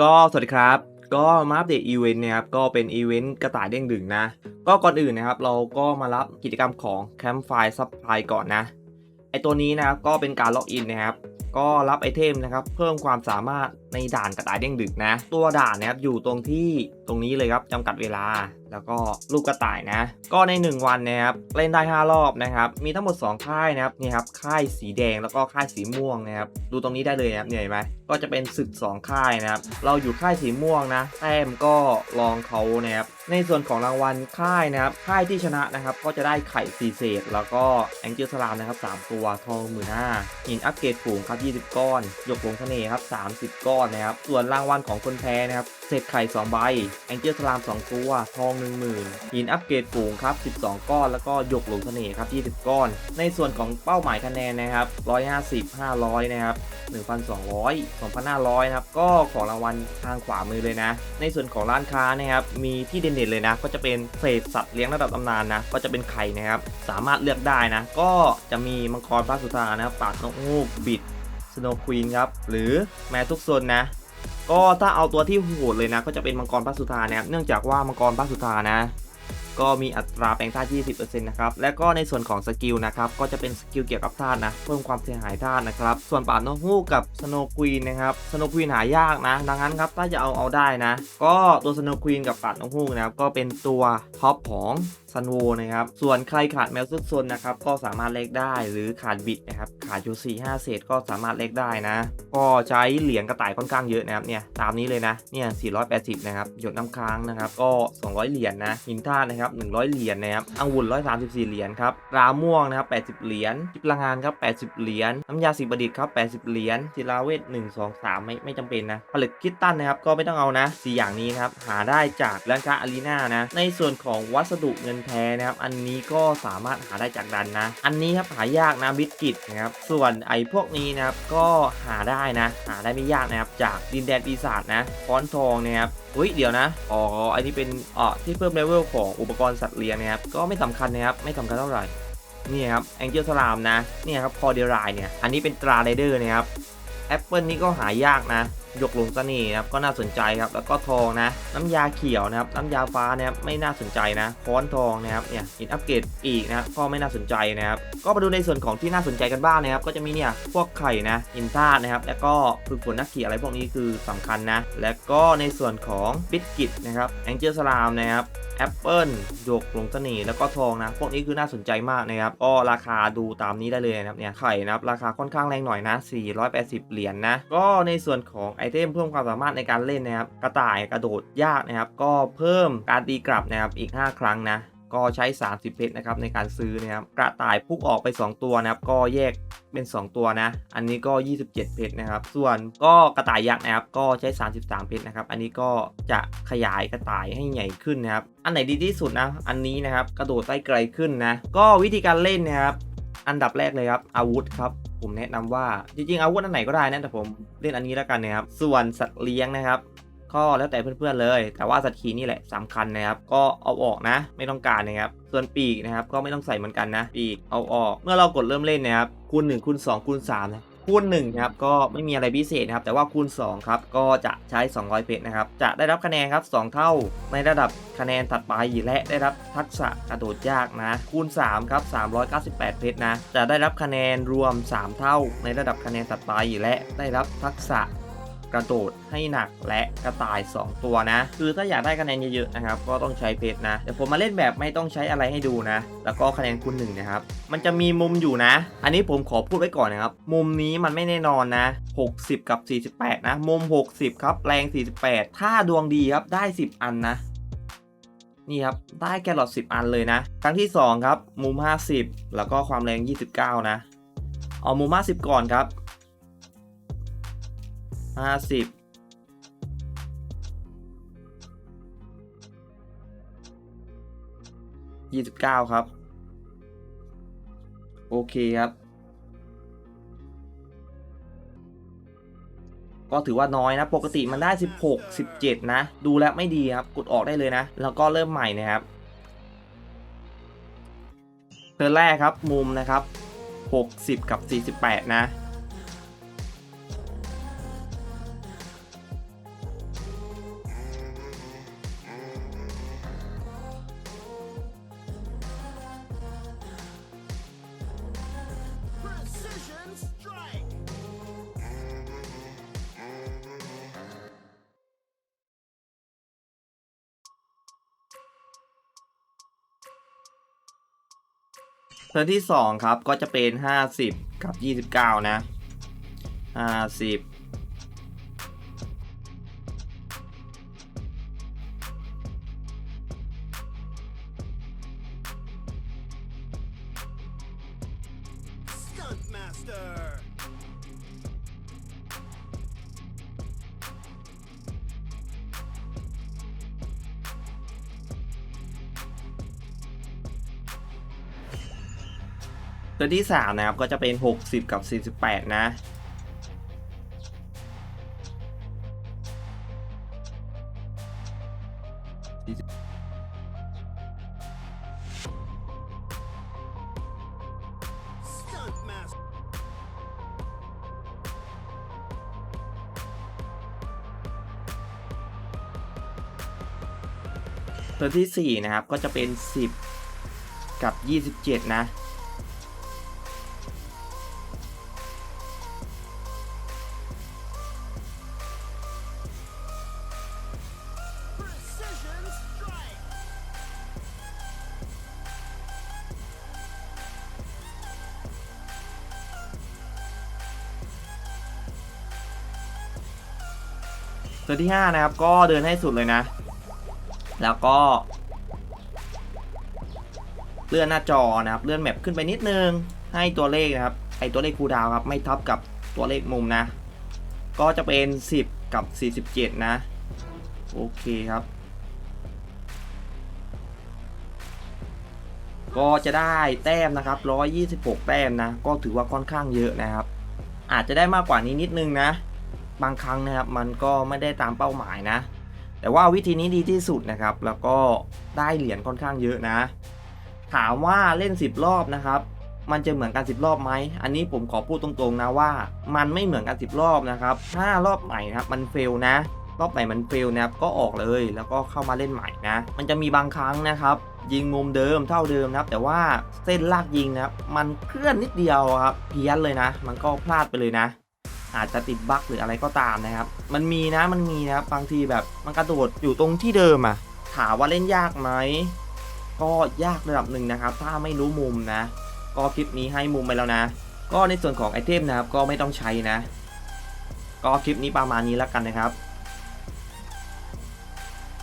ก็สวัสดีครับ ก็มาอัปเดตอีเวนต์นะครับ ก็เป็นอีเวนต์กระต่ายเด้งดึงนะ ก็ก่อนอื่นนะครับ เราก็มารับกิจกรรมของแคมป์ไฟ supply ก่อนนะ ไอตัวนี้นะครับ ก็เป็นการล็อกอินนะครับ ก็รับไอเทมนะครับ เพิ่มความสามารถ ในด่านกระต่ายเด้งดึกนะ ตัวด่านนะครับอยู่ตรงที่ตรงนี้เลยครับจำกัดเวลา แล้วก็ลูกกระต่ายนะ ก็ใน 1 วันนะครับเล่นได้ 5 รอบนะครับ มีทั้งหมด 2 ค่ายนะครับนี่ครับค่ายสีแดงแล้วก็ค่ายสีม่วงนะครับดูตรงนี้ได้เลยนะครับเนี่ยเห็นไหมก็จะเป็นศึก 2 ค่ายนะครับเราอยู่ค่ายสีม่วงนะแต้มก็ลองเขานะครับในส่วนของรางวัลค่ายนะครับค่ายที่ชนะนะครับก็จะได้ไข่สีเศษ แล้วก็แองเจิลสลามนะครับ3ตัวทองหมื่นห้าหินอัปเกรดฝูงครับ20 ก้อนหยกหลงเสน่ห์ครับ 30 ก้อนนะครับ ส่วนรางวัลของคนแพ้นะครับเศษไข่2ใบแองเจิลสลาม2ตัว ทอง 10,000หินอัปเกรดฝูงครับ 12 ก้อน แล้วก็หยกหลงเสน่ห์ครับ 20 ก้อน ในส่วนของเป้าหมายคะแนนนะครับ 150 500 นะครับ 1,200 2,500 นะครับ ก็ของรางวัลทางขวามือเลยนะ ในส่วนของร้านค้านะครับ มีที่เด่นๆเลยนะ ก็จะเป็นเศษสัตว์เลี้ยงระดับตำนานนะ ก็จะเป็นไข่นะครับ สามารถเลือกได้นะ ก็จะมีมังกรพระสุธานะครับปากนกฮูกบิด โนควีนครับ หรือแมทุกโซนนะ ก็ถ้าเอาตัวที่โหดเลยนะ ก็จะเป็นมังกรพระสุธานะครับ เนื่องจากว่ามังกรพระสุธานะ ก็มีอัตราแปลงธาตุ20%นะครับ และก็ในส่วนของสกิลนะครับ ก็จะเป็นสกิลเกี่ยวกับธาตุนะ เพิ่มความเสียหายธาตุนะครับ ส่วนป่านกฮูกกับสโนควีนนะครับ สโนควีนหายากนะ ดังนั้นครับ ถ้าจะเอาเอาได้นะ ก็ตัวสโนควีนกับป่านกฮูกนะครับ ก็เป็นตัวท็อปของ ซันโวนะครับ ส่วนใครขาดแมวซุดซนนะครับ ก็สามารถเล็กได้ หรือขาดบิดนะครับ ขาดอยู่4 5เศษก็สามารถเล็กได้นะ ก็ใช้เหรียญกระต่ายค่อนข้างเยอะนะครับ เนี่ย ตามนี้เลยนะ เนี่ย 480 นะครับ หยดน้ำค้างนะครับ ก็ 200 เหรียญนะหินท่าตุนะครับ 100 เหรียญนะครับอังวุ่น 134 เหรียญครับ ราม่วงนะครับ 80 เหรียญทิพลังงานครับ 80 เหรียญ น้ำยาสีประดิษฐ์ครับ 80 เหรียญศิลาเวท1 2 3 ไม่ไม่จำเป็นนะ ผลึกคิตตันนะครับ ก็ไม่ต้องเอานะ4อย่างนี้นะครับ หาได้จากร้านค้าอารีนานะ ในส่วนของวัสดุเงินแท้นะครับ อันนี้ก็สามารถหาได้จากดันนะ อันนี้ครับหายากนะบิสกิตนะครับ ส่วนไอ้พวกนี้นะครับก็หาได้นะ หาได้ไม่ยากนะครับ จากดินแดนปีศาจนะฟ้อนทองนะครับอุ้ยเดี๋ยวนะ อ๋อ อันนี้เป็นอ่อที่เพิ่มเลเวลของอุปกรณ์สัตว์เลี้ยงนะครับ ก็ไม่สำคัญนะครับ ไม่สำคัญเท่าไหร่ นี่ครับแองเจิลสลามนะ นี่ครับ คอเดรายเนี่ย อันนี้เป็นตราไรเดอร์นะครับ แอปเปิลนี่ก็หายากนะ หยกหลงเสน่ห์นะครับก็น่าสนใจครับแล้วก็ทองนะ น้ำยาเขียวนะครับน้ำยาฟ้านะครับไม่น่าสนใจนะค้อนทองนะครับเนี่ยอินอัปเกรดอีกนะครับก็ไม่น่าสนใจนะครับก็มาดูในส่วนของที่น่าสนใจกันบ้างนะครับก็จะมีเนี่ยพวกไข่นะอินท่าตุนะครับแล้วก็ฝึกฝนนักขี่อะไรพวกนี้คือสำคัญนะแล้วก็ในส่วนของบิสกิตนะครับแองเจิลสลามนะครับ แอปเปิลหยกหลงเสน่ห์แล้วก็ทองนะ พวกนี้คือน่าสนใจมากนะครับก็ราคาดูตามนี้ได้เลยนะครับเนี่ยไข่นะครับราคาค่อนข้างแรงหน่อยนะ 480 เหรียญนนะ ก็ในส่วนของไอเทมเพิ่มความสามารถในการเล่นนะครับกระต่ายกระโดดยากนะครับก็เพิ่มการตีกลับนะครับอีก 5 ครั้งนะ ก็ใช้ 30 เพชรนะครับในการซื้อนะครับกระต่ายพุ่งออกไป 2 ตัวนะครับก็แยกเป็น 2 ตัวนะ อันนี้ก็ 27 เพชรนะครับ ส่วนก็กระต่ายยักษ์นะครับ ก็ใช้ 33 เพชรนะครับ อันนี้ก็จะขยายกระต่ายให้ใหญ่ขึ้นนะครับ อันไหนดีที่สุดนะ อันนี้นะครับ กระโดดได้ไกลขึ้นนะ ก็วิธีการเล่นนะครับ อันดับแรกเลยครับ อาวุธครับ ผมแนะนำว่า จริงๆ อาวุธอันไหนก็ได้นะ แต่ผมเล่นอันนี้แล้วกันนะครับ ส่วนสัตว์เลี้ยงนะครับ ก็แล้วแต่เพื่อนๆเลย แต่ว่าสัตว์ขี่นี่แหละสำคัญนะครับ ก็เอาออกนะ ไม่ต้องการนะครับส่วนปีกนะครับก็ไม่ต้องใส่เหมือนกันนะ ปีกเอาออกเมื่อเรากดเริ่มเล่นนะครับคูณ1คูณ2คูณ3นะคูณ1นะครับก็ไม่มีอะไรพิเศษนะครับ แต่ว่าคูณ2ครับก็จะใช้ 200 เพชรนะครับ จะได้รับคะแนนครับ 2 เท่าในระดับคะแนนถัดไปและได้รับทักษะกระโดดยากนะ คูณ3ครับ398 เพชรนะ จะได้รับคะแนนรวม 3 เท่าในระดับคะแนนถัดไปและได้รับทักษะ กระโดดให้หนักและกระต่าย 2 ตัวนะ คือถ้าอยากได้คะแนนเยอะๆนะครับก็ต้องใช้เพชรนะเดี๋ยวผมมาเล่นแบบไม่ต้องใช้อะไรให้ดูนะ แล้วก็คะแนนคูณหนึ่งนะครับมันจะมีมุมอยู่นะ อันนี้ผมขอพูดไว้ก่อนนะครับมุมนี้มันไม่แน่นอนนะ 60 กับ 48 นะ มุม 60 ครับแรง 48 ถ้าดวงดีครับได้ 10 อันนะนี่ครับได้แครอท10 อันเลยนะ ครั้งที่ 2 ครับ มุม 50 แล้วก็ความแรง 29 นะ เอามุม 50 ก่อนครับ ห้าสิบยี่สิบเก้าครับ โอเคครับ ก็ถือว่าน้อยนะ ปกติมันได้ 16 17 นะ ดูแล้วไม่ดีครับ กดออกได้เลยนะ แล้วก็เริ่มใหม่นะครับเทิร์แรกครับมุมนะครับ 60 กับ 48 นะ เทิร์นที่2ครับก็จะเป็น50กับ29นะ50 Stuntmaster! ตัวที่ 3 นะครับ ก็จะเป็น 60 กับ 48 นะตัวที่ 4 นะครับ ก็จะเป็น 10 กับ 27 นะ ตัวที่ 5 นะครับ ก็เดินให้สุดเลยนะ แล้วก็ เลื่อนหน้าจอนะครับ เลื่อนแมปขึ้นไปนิดนึง ให้ตัวเลขนะครับ ไอตัวเลขคูดาวครับ ไม่ทับกับตัวเลขมุมนะ ก็จะเป็น 10 กับ 47 นะ โอเคครับ ก็จะได้แต้มนะครับ 126 แต้มนะ ก็ถือว่าค่อนข้างเยอะนะครับ อาจจะได้มากกว่านี้นิดนึงนะ บางครั้งนะครับมันก็ไม่ได้ตามเป้าหมายนะ แต่ว่าวิธีนี้ดีที่สุดนะครับ แล้วก็ได้เหรียญค่อนข้างเยอะนะ ถามว่าเล่น 10 รอบนะครับ มันจะเหมือนกัน 10 รอบไหมอันนี้ผมขอพูดตรงๆนะว่า มันไม่เหมือนกัน 10 รอบนะครับถ้ารอบใหม่นะครับมันเฟลนะรอบใหม่มันเฟลนะครับก็ออกเลยแล้วก็เข้ามาเล่นใหม่นะ มันจะมีบางครั้งนะครับ ยิงมุมเดิมเท่าเดิมนะครับ แต่ว่าเส้นลากยิงนะครับมันเคลื่อนนิดเดียวครับเพี้ยนเลยนะ มันก็พลาดไปเลยนะ อาจจะติดบั๊กหรืออะไรก็ตามนะครับ มันมีนะมันมีนะครับบางทีแบบมันกระโดดอยู่ตรงที่เดิมอะถามว่าเล่นยากไหมก็ยากระดับหนึ่งนะครับ ถ้าไม่รู้มุมนะ ก็คลิปนี้ให้มุมไปแล้วนะ ก็ในส่วนของไอเทมนะครับก็ไม่ต้องใช้นะ ก็คลิปนี้ประมาณนี้แล้วกันนะครับ